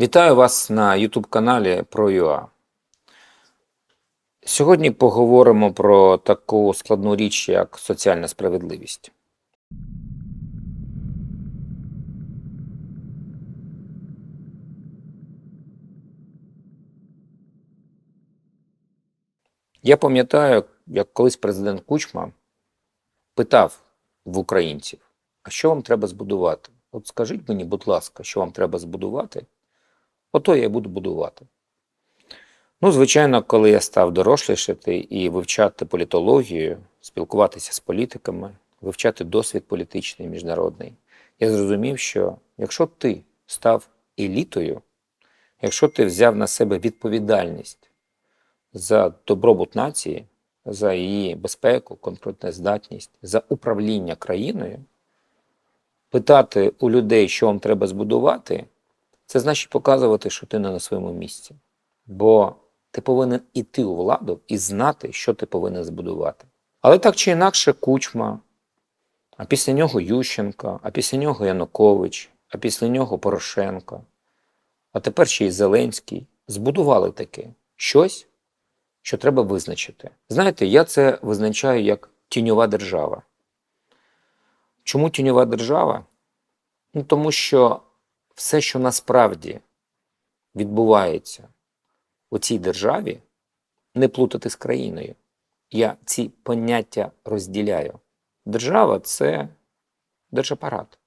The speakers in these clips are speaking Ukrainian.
Вітаю вас на YouTube каналі про ЮА. Сьогодні поговоримо про таку складну річ, як соціальна справедливість. Я пам'ятаю, як колись президент Кучма питав в українців, а що вам треба збудувати? От скажіть мені, будь ласка, що вам треба збудувати? Ото я буду будувати. Ну, звичайно, коли я став дорослішати і вивчати політологію, спілкуватися з політиками, вивчати досвід політичний міжнародний, я зрозумів, що якщо ти став елітою, якщо ти взяв на себе відповідальність за добробут нації, за її безпеку, конкурентоздатність, за управління країною, питати у людей, що вам треба збудувати, це значить показувати, що ти не на своєму місці. Бо ти повинен іти у владу і знати, що ти повинен збудувати. Але так чи інакше, Кучма, а після нього Ющенко, а після нього Янукович, а після нього Порошенко, а тепер ще й Зеленський збудували таке щось, що треба визначити. Знаєте, я це визначаю як тіньова держава. Чому тіньова держава? Ну, тому що все, що насправді відбувається у цій державі, не плутати з країною. Я ці поняття розділяю. Держава це держапарат.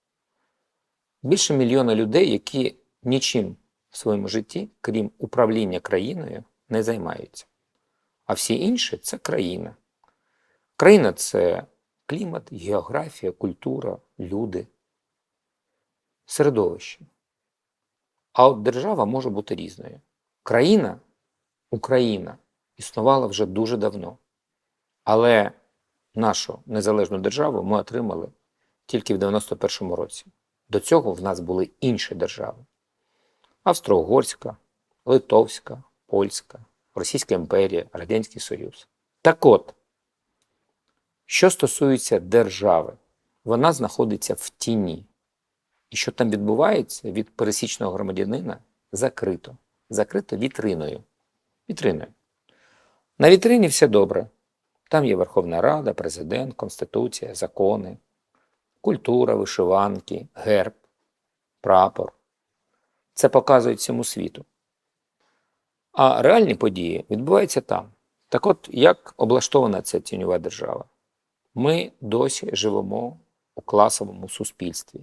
Більше мільйона людей, які нічим в своєму житті, крім управління країною, не займаються. А всі інші це країна. Країна це клімат, географія, культура, люди, середовище. А от держава може бути різною. Країна, Україна, існувала вже дуже давно. Але нашу незалежну державу ми отримали тільки в 91-му році. До цього в нас були інші держави: Австро-Угорська, Литовська, Польська, Російська імперія, Радянський Союз. Так от, що стосується держави, вона знаходиться в тіні. І що там відбувається від пересічного громадянина закрито. Закрито вітриною. Вітриною. На вітрині все добре. Там є Верховна Рада, президент, Конституція, закони, культура, вишиванки, герб, прапор. Це показують всьому світу. А реальні події відбуваються там. Так от, як облаштована ця тіньова держава? Ми досі живемо у класовому суспільстві.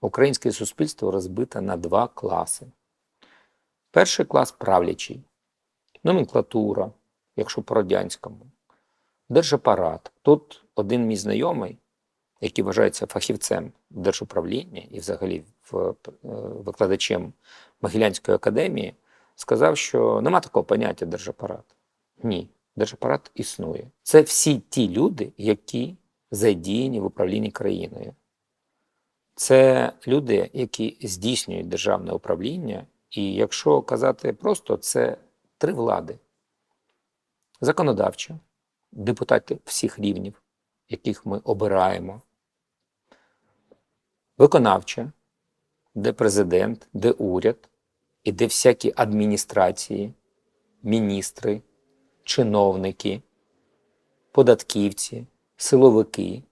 Українське суспільство розбите на два класи. Перший клас правлячий, номенклатура, якщо по радянському, держапарат. Тут один мій знайомий, який вважається фахівцем держуправління і взагалі е, викладачем Могилянської академії, сказав, що нема такого поняття держапарат. Ні, держапарат існує. Це всі ті люди, які задіяні в управлінні країною. Це люди, які здійснюють державне управління, і якщо казати просто, це три влади: законодавча, депутати всіх рівнів, яких ми обираємо, виконавча, де президент, де уряд, і де всякі адміністрації, міністри, чиновники, податківці, силовики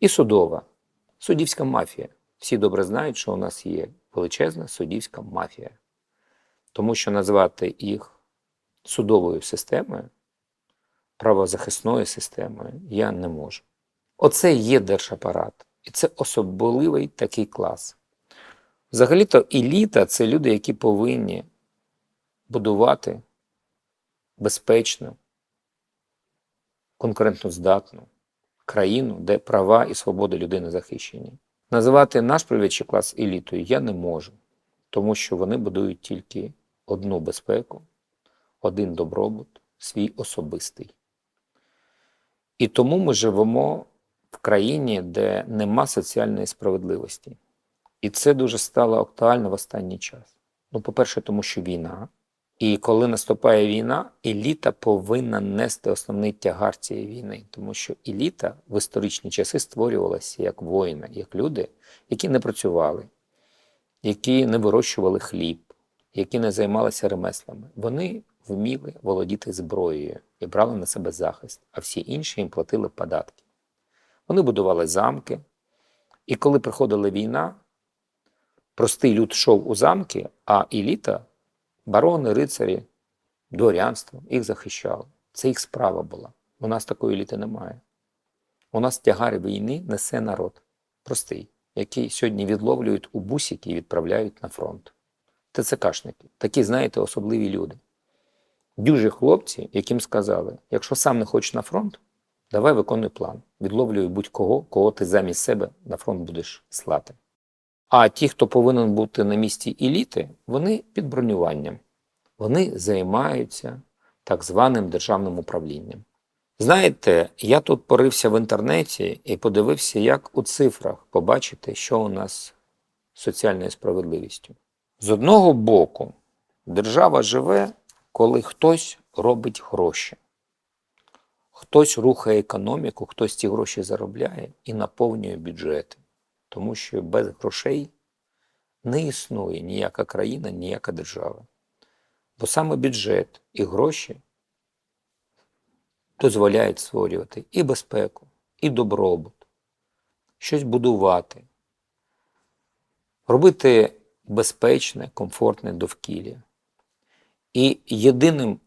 і судова. Суддівська мафія. Всі добре знають, що у нас є величезна суддівська мафія. Тому що назвати їх судовою системою, правозахисною системою я не можу. Оце є держапарат. І це особливий такий клас. Взагалі-то еліта це люди, які повинні будувати безпечну, конкурентноздатну країну, де права і свободи людини захищені. Називати наш правлячий клас елітою я не можу, тому що вони будують тільки одну безпеку, один добробут, свій особистий. І тому ми живемо в країні, де нема соціальної справедливості. І це дуже стало актуально в останній час. Ну, по-перше, тому що війна. І коли наступає війна, еліта повинна нести основний тягар цієї війни, тому що еліта в історичні часи створювалася як воїни, як люди, які не працювали, які не вирощували хліб, які не займалися ремеслами, вони вміли володіти зброєю і брали на себе захист, а всі інші їм платили податки. Вони будували замки, і коли приходила війна, простий люд йшов у замки, а еліта, барони, рицарі, дворянство їх захищало. Це їх справа була. У нас такої еліти немає. У нас тягар війни несе народ простий, який сьогодні відловлюють у бусики і відправляють на фронт. ТЦКшники, такі, знаєте, особливі люди. Дюжі хлопці, яким сказали: якщо сам не хочеш на фронт, давай виконуй план. Відловлюй будь-кого, кого ти замість себе на фронт будеш слати. А ті, хто повинен бути на місці еліти, вони під бронюванням. Вони займаються так званим державним управлінням. Знаєте, я тут порився в інтернеті і подивився, як у цифрах побачити, що у нас з соціальною справедливістю. З одного боку, держава живе, коли хтось робить гроші. Хтось рухає економіку, хтось ці гроші заробляє і наповнює бюджети. Тому що без грошей не існує ніяка країна, ніяка держава. Бо саме бюджет і гроші дозволяють створювати і безпеку, і добробут, щось будувати, робити безпечне, комфортне довкілля. І єдиним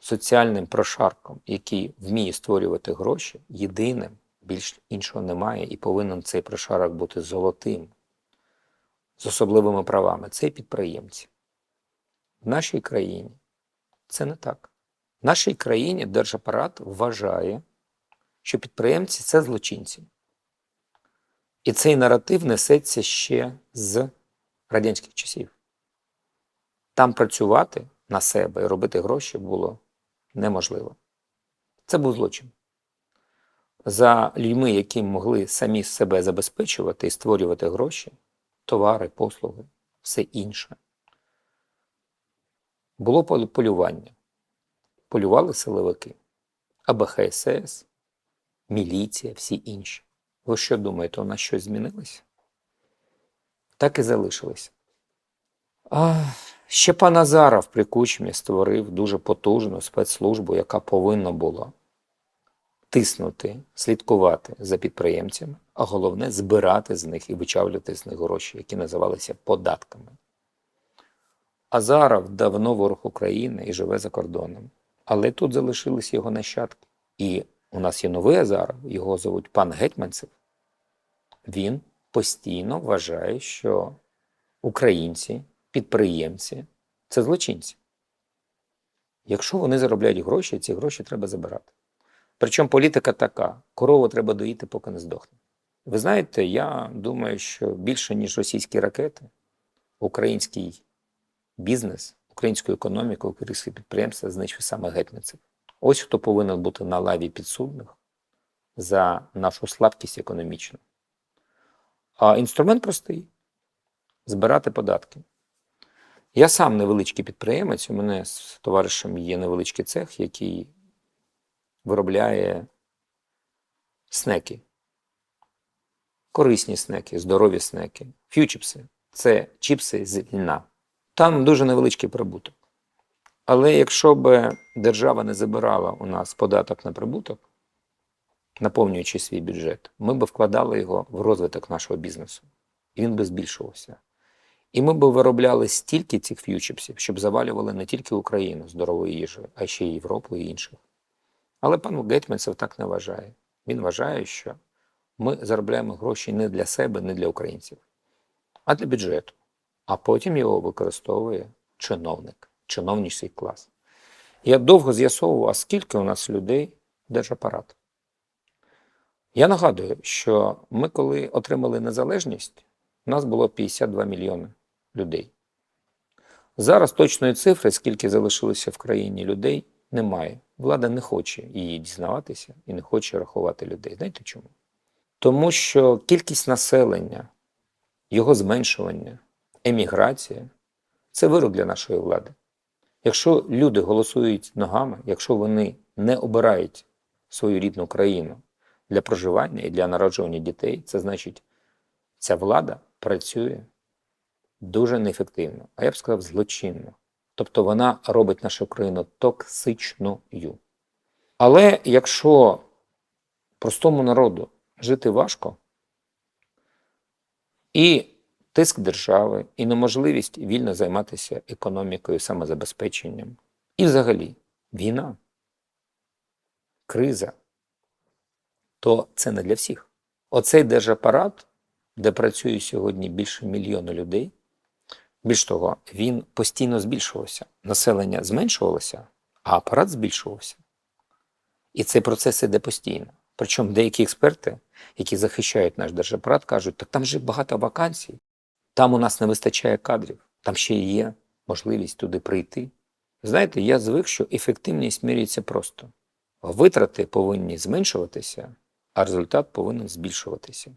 соціальним прошарком, який вміє створювати гроші, єдиним, більш іншого немає, і повинен цей прошарок бути золотим, з особливими правами це підприємці. В нашій країні це не так. В нашій країні держапарат вважає, що підприємці це злочинці. І цей наратив несеться ще з радянських часів. Там працювати на себе і робити гроші було неможливо. Це був злочин. За людьми, які могли самі себе забезпечувати і створювати гроші, товари, послуги, все інше. Було полювання. Полювали силовики, АБХСС, міліція, всі інші. Ви що думаєте, у нас щось змінилося? Так і залишилося. А, ще пан Азаров при кучмі створив дуже потужну спецслужбу, яка повинна була тиснути, слідкувати за підприємцями, а головне збирати з них і вичавлювати з них гроші, які називалися податками. Азаров давно ворог України і живе за кордоном. Але тут залишились його нащадки. І у нас є новий Азаров, його звуть пан Гетьманцев. Він постійно вважає, що українці, підприємці це злочинці. Якщо вони заробляють гроші, ці гроші треба забирати. Причому політика така: корову треба доїти, поки не здохне. Ви знаєте, я думаю, що більше, ніж російські ракети, український бізнес, українську економіку, українські підприємства знищив саме гетьманцев. Ось хто повинен бути на лаві підсудних за нашу слабкість економічну. А інструмент простий збирати податки. Я сам невеличкий підприємець, у мене з товаришем є невеличкий цех, який виробляє снеки. Корисні снеки, здорові снеки, ф'ючіпси це чіпси з льна. Там дуже невеличкий прибуток. Але якщо б держава не забирала у нас податок на прибуток, наповнюючи свій бюджет, ми б вкладали його в розвиток нашого бізнесу. І він би збільшувався. І ми б виробляли стільки цих ф'ючіпсів, щоб завалювали не тільки Україну здоровою їжею, а ще й Європу і інших. Але пан Гетьманцев так не вважає. Він вважає, що ми заробляємо гроші не для себе, не для українців, а для бюджету. А потім його використовує чиновник, чиновничий клас. Я довго з'ясовував, а скільки у нас людей держапарат. Я нагадую, що ми, коли отримали незалежність, у нас було 52 мільйони людей. Зараз точної цифри, скільки залишилося в країні людей, немає. Влада не хоче її дізнаватися і не хоче рахувати людей. Знаєте чому? Тому що кількість населення, його зменшування, еміграція це вирок для нашої влади. Якщо люди голосують ногами, якщо вони не обирають свою рідну країну для проживання і для народжування дітей, це значить, ця влада працює дуже неефективно, а я б сказав, злочинно. Тобто вона робить нашу країну токсичною. Але якщо простому народу жити важко, і тиск держави, і неможливість вільно займатися економікою, самозабезпеченням, і взагалі війна, криза, то це не для всіх. Оцей держапарат, де працює сьогодні більше мільйона людей, більш того, він постійно збільшувався. Населення зменшувалося, а апарат збільшувався. І цей процес іде постійно. Причому деякі експерти, які захищають наш держапарат, кажуть, так там же багато вакансій, там у нас не вистачає кадрів, там ще є можливість туди прийти. Знаєте, я звик, що ефективність міряється просто. Витрати повинні зменшуватися, а результат повинен збільшуватися.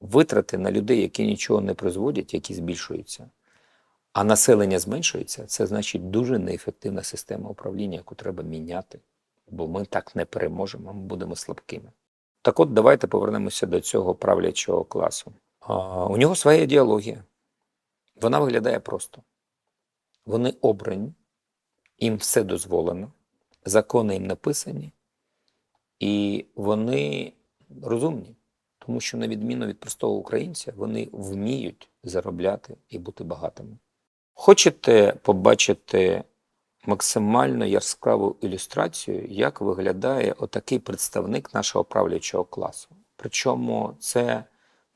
Витрати на людей, які нічого не призводять, які збільшуються, а населення зменшується, це значить дуже неефективна система управління, яку треба міняти, бо ми так не переможемо, ми будемо слабкими. Так от давайте повернемося до цього правлячого класу. А, у нього своя ідеологія. Вона виглядає просто. Вони обрані, їм все дозволено, закони їм написані, і вони розумні, тому що, на відміну від простого українця, вони вміють заробляти і бути багатими. Хочете побачити максимально яскраву ілюстрацію, як виглядає отакий представник нашого правлячого класу? Причому це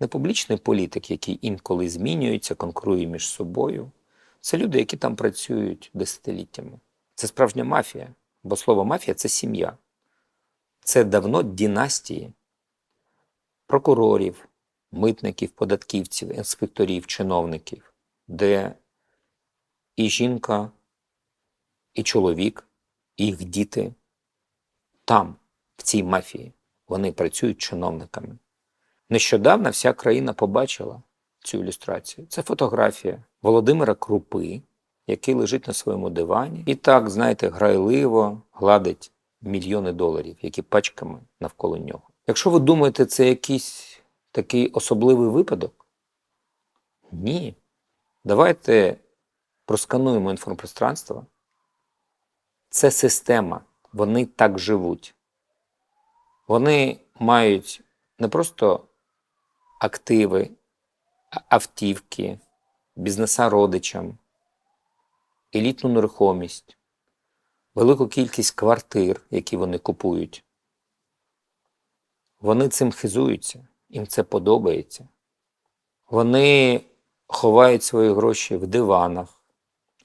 не публічний політик, який інколи змінюється, конкурує між собою. Це люди, які там працюють десятиліттями. Це справжня мафія, бо слово мафія це сім'я. Це давно дінастії прокурорів, митників, податківців, інспекторів, чиновників, де і жінка, і чоловік, і їх діти там, в цій мафії, вони працюють чиновниками. Нещодавно вся країна побачила цю ілюстрацію. Це фотографія Володимира Крупи, який лежить на своєму дивані, і так, знаєте, грайливо гладить мільйони доларів, які пачками навколо нього. Якщо ви думаєте, це якийсь такий особливий випадок, ні. Давайте проскануємо інформпространство. Це система, вони так живуть. Вони мають не просто активи, автівки, бізнеса родичам, елітну нерухомість, велику кількість квартир, які вони купують. Вони цим хизуються, їм це подобається. Вони ховають свої гроші в диванах,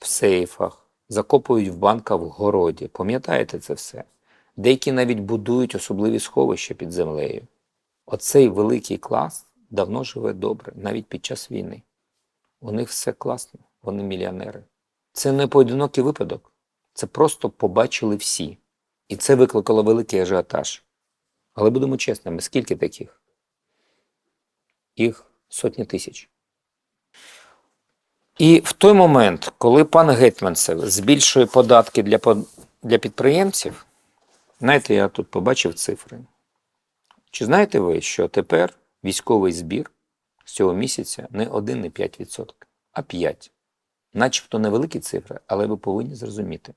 в сейфах, закопують в банках в городі. Пам'ятаєте це все? Деякі навіть будують особливі сховища під землею. Оцей великий клас давно живе добре, навіть під час війни. У них все класно, вони мільйонери. Це не поодинокий випадок. Це просто побачили всі. І це викликало великий ажіотаж. Але будемо чесними, скільки таких? Їх сотні тисяч. І в той момент, коли пан Гетьманцев збільшує податки для, для підприємців, знаєте, я тут побачив цифри. Чи знаєте ви, що тепер військовий збір з цього місяця не 1,5%, а 5%? Начебто невеликі цифри, але ви повинні зрозуміти.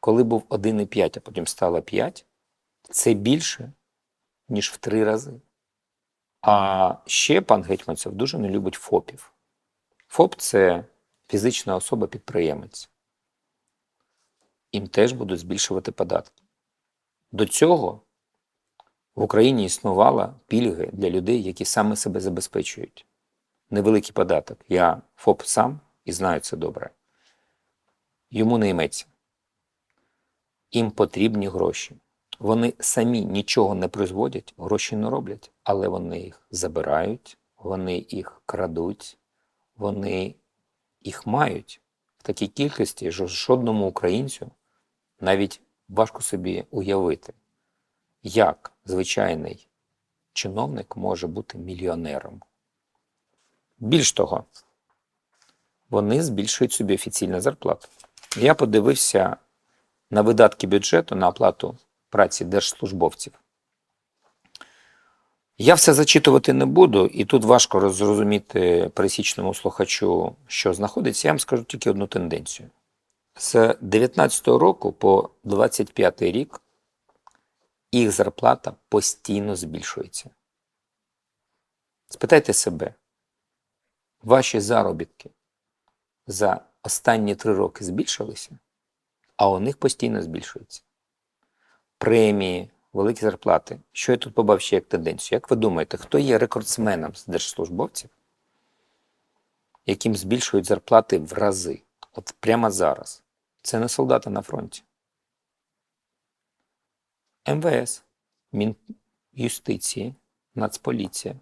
Коли був 1,5, а потім стало 5, це більше, ніж в три рази. А ще пан Гетьманцев дуже не любить ФОПів. ФОП це фізична особа-підприємець. Їм теж будуть збільшувати податки. До цього в Україні існувала пільги для людей, які саме себе забезпечують. Невеликий податок. Я ФОП сам і знаю це добре. Йому не йметься. Їм потрібні гроші. Вони самі нічого не призводять, гроші не роблять, але вони їх забирають, вони їх крадуть, вони їх мають в такій кількості, що жодному українцю навіть важко собі уявити, як звичайний чиновник може бути мільйонером. Більш того, вони збільшують собі офіційну зарплату. Я подивився на видатки бюджету на оплату праці держслужбовців. Я все зачитувати не буду, і тут важко зрозуміти пересічному слухачу, що знаходиться. Я вам скажу тільки одну тенденцію. З 19 року по 25 рік їх зарплата постійно збільшується. Спитайте себе, ваші заробітки за останні три роки збільшилися, а у них постійно збільшується. Премії, великі зарплати. Що я тут побачив ще як тенденцію? Як ви думаєте, хто є рекордсменом з держслужбовців, яким збільшують зарплати в рази? От прямо зараз. Це не солдати на фронті. МВС, Мінюстиції, Нацполіція.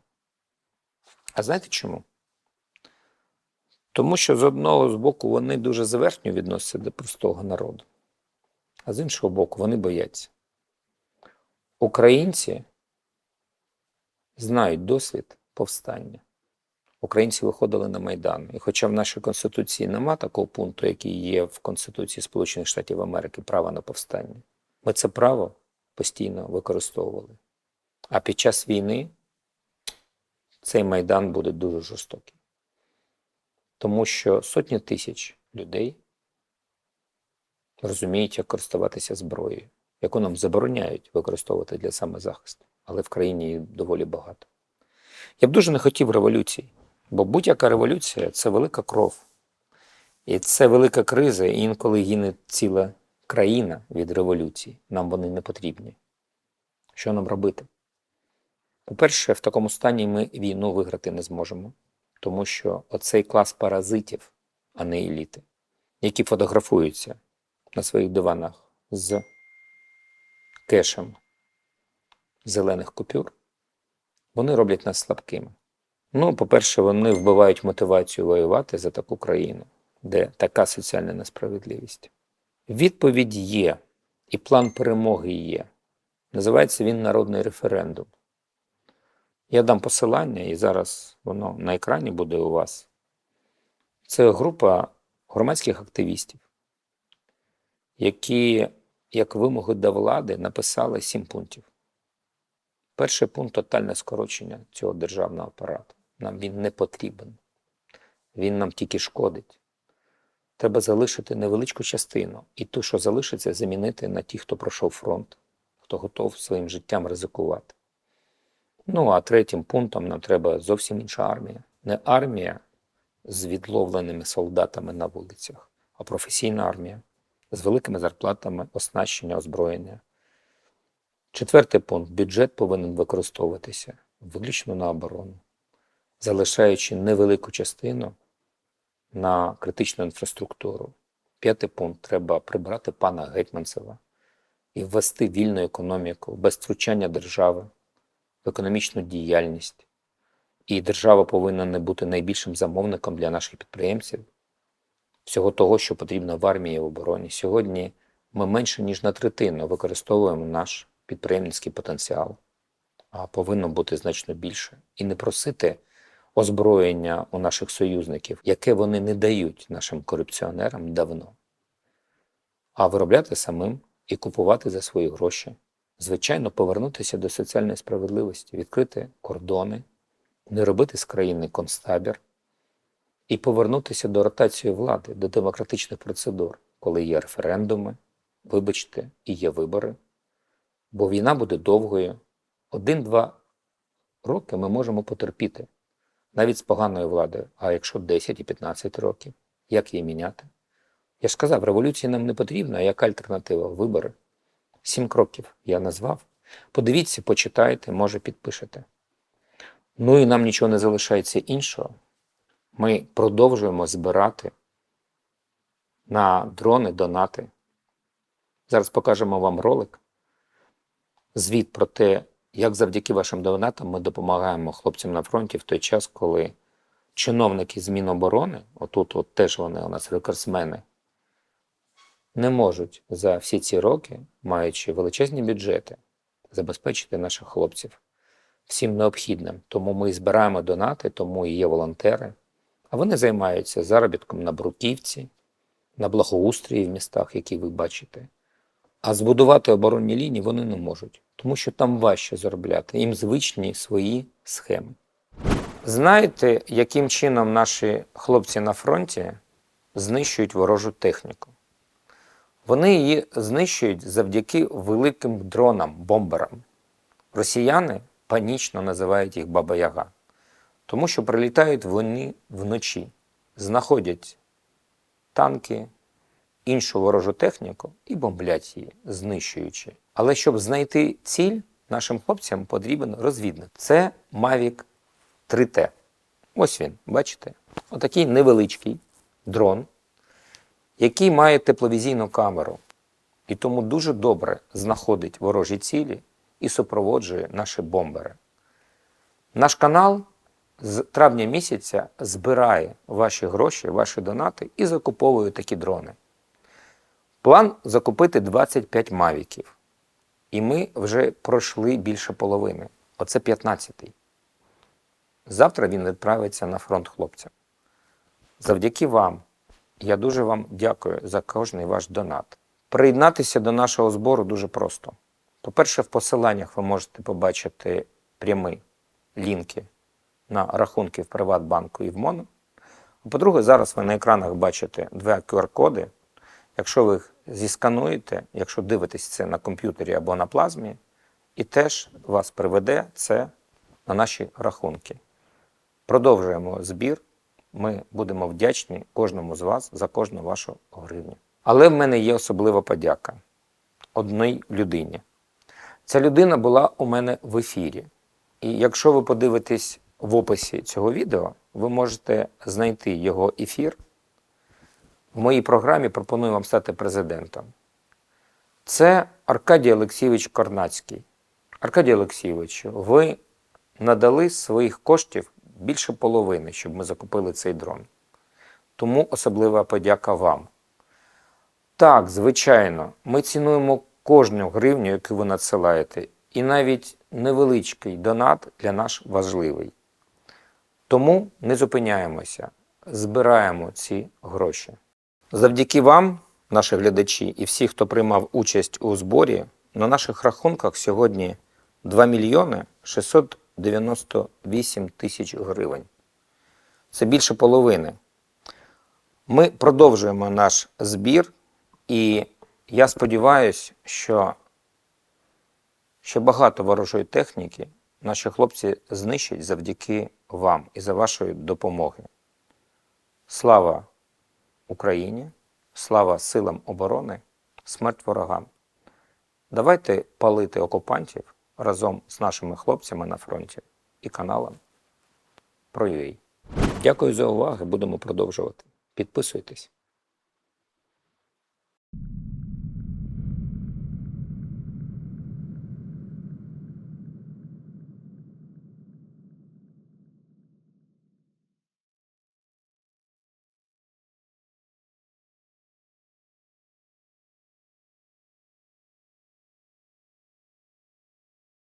А знаєте чому? Тому що з одного з боку вони дуже зверхньо відносяться до простого народу, а з іншого боку, вони бояться. Українці знають досвід повстання. Українці виходили на Майдан. І хоча в нашій Конституції нема такого пункту, який є в Конституції Сполучених Штатів Америки, права на повстання, ми це право постійно використовували. А під час війни цей Майдан буде дуже жорстокий. Тому що сотні тисяч людей розуміють, як користуватися зброєю, яку нам забороняють використовувати для самозахисту, але в країні її доволі багато. Я б дуже не хотів революцій, бо будь-яка революція це велика кров. І це велика криза, і інколи гине ціла країна від революцій. Нам вони не потрібні. Що нам робити? По-перше, в такому стані ми війну виграти не зможемо, тому що оцей клас паразитів, а не еліти, які фотографуються на своїх диванах з кешем зелених купюр, вони роблять нас слабкими. Ну, по-перше, вони вбивають мотивацію воювати за таку країну, де така соціальна несправедливість. Відповідь є, і план перемоги є. Називається він народний референдум. Я дам посилання, і зараз воно на екрані буде у вас. Це група громадських активістів, які, як вимоги до влади, написали сім пунктів. Перший пункт тотальне скорочення цього державного апарату. Нам він не потрібен. Він нам тільки шкодить. Треба залишити невеличку частину, і ту, що залишиться, замінити на ті, хто пройшов фронт, хто готов своїм життям ризикувати. Ну, а третім пунктом нам треба зовсім інша армія. Не армія з відловленими солдатами на вулицях, а професійна армія з великими зарплатами, оснащення, озброєння. Четвертий пункт бюджет повинен використовуватися виключно на оборону, залишаючи невелику частину на критичну інфраструктуру. П'ятий пункт треба прибрати пана Гетьманцева і ввести вільну економіку без втручання держави в економічну діяльність. І держава повинна не бути найбільшим замовником для наших підприємців, всього того, що потрібно в армії і в обороні. Сьогодні ми менше ніж на третину використовуємо наш підприємницький потенціал, а повинно бути значно більше. І не просити озброєння у наших союзників, яке вони не дають нашим корупціонерам давно, а виробляти самим і купувати за свої гроші. Звичайно, повернутися до соціальної справедливості, відкрити кордони, не робити з країни концтабір і повернутися до ротації влади, до демократичних процедур, коли є референдуми, вибачте, і є вибори. Бо війна буде довгою. Один-два роки ми можемо потерпіти навіть з поганою владою. А якщо 10 і 15 років, як її міняти? Я ж сказав, революція нам не потрібна, а яка альтернатива? Вибори. Сім кроків я назвав. Подивіться, почитайте, може підпишете. Ну і нам нічого не залишається іншого. Ми продовжуємо збирати на дрони донати. Зараз покажемо вам ролик. Звіт про те, як завдяки вашим донатам ми допомагаємо хлопцям на фронті в той час, коли чиновники з Міноборони, отут от теж вони у нас рекордсмени, не можуть за всі ці роки, маючи величезні бюджети, забезпечити наших хлопців всім необхідним. Тому ми збираємо донати, тому і є волонтери. А вони займаються заробітком на бруківці, на благоустрої в містах, які ви бачите. А збудувати оборонні лінії вони не можуть, тому що там важче заробляти. Їм звичні свої схеми. Знаєте, яким чином наші хлопці на фронті знищують ворожу техніку? Вони її знищують завдяки великим дронам, бомберам. Росіяни панічно називають їх Баба-Яга, тому що прилітають вони вночі, знаходять танки, іншу ворожу техніку і бомблять її, знищуючи. Але щоб знайти ціль, нашим хлопцям потрібен розвідник. Це Mavic 3T. Ось він, бачите? Отакий невеличкий дрон, який має тепловізійну камеру. І тому дуже добре знаходить ворожі цілі і супроводжує наші бомбери. Наш канал з травня місяця збирає ваші гроші, ваші донати і закуповує такі дрони. План закупити 25 мавіків. І ми вже пройшли більше половини. Оце 15-й. Завтра він відправиться на фронт хлопцям. Завдяки вам. Я дуже вам дякую за кожний ваш донат. Приєднатися до нашого збору дуже просто. По-перше, в посиланнях ви можете побачити прямі лінки на рахунки в Приватбанку і в МОНО. А По-друге, зараз ви на екранах бачите два QR-коди. Якщо ви їх зіскануєте, якщо дивитесь це на комп'ютері або на плазмі, і теж вас приведе це на наші рахунки. Продовжуємо збір. Ми будемо вдячні кожному з вас за кожну вашу гривню. Але в мене є особлива подяка одній людині. Ця людина була у мене в ефірі. І якщо ви подивитесь в описі цього відео, ви можете знайти його ефір. В моїй програмі пропоную вам стати президентом. Це Аркадій Олексійович Корнацький. Аркадій Олексійович, ви надали своїх коштів більше половини, щоб ми закупили цей дрон. Тому особлива подяка вам. Так, звичайно, ми цінуємо кожну гривню, яку ви надсилаєте, і навіть невеличкий донат для нас важливий. Тому не зупиняємося, збираємо ці гроші. Завдяки вам, наші глядачі, і всі, хто приймав участь у зборі, на наших рахунках сьогодні 2 мільйони 698 тисяч гривень. Це більше половини. Ми продовжуємо наш збір, і я сподіваюся, що ще багато ворожої техніки наші хлопці знищать завдяки вам і за вашої допомоги. Слава Україні, слава силам оборони, смерть ворогам. Давайте палити окупантів разом з нашими хлопцями на фронті і каналом про UA. Дякую за увагу. Будемо продовжувати. Підписуйтесь.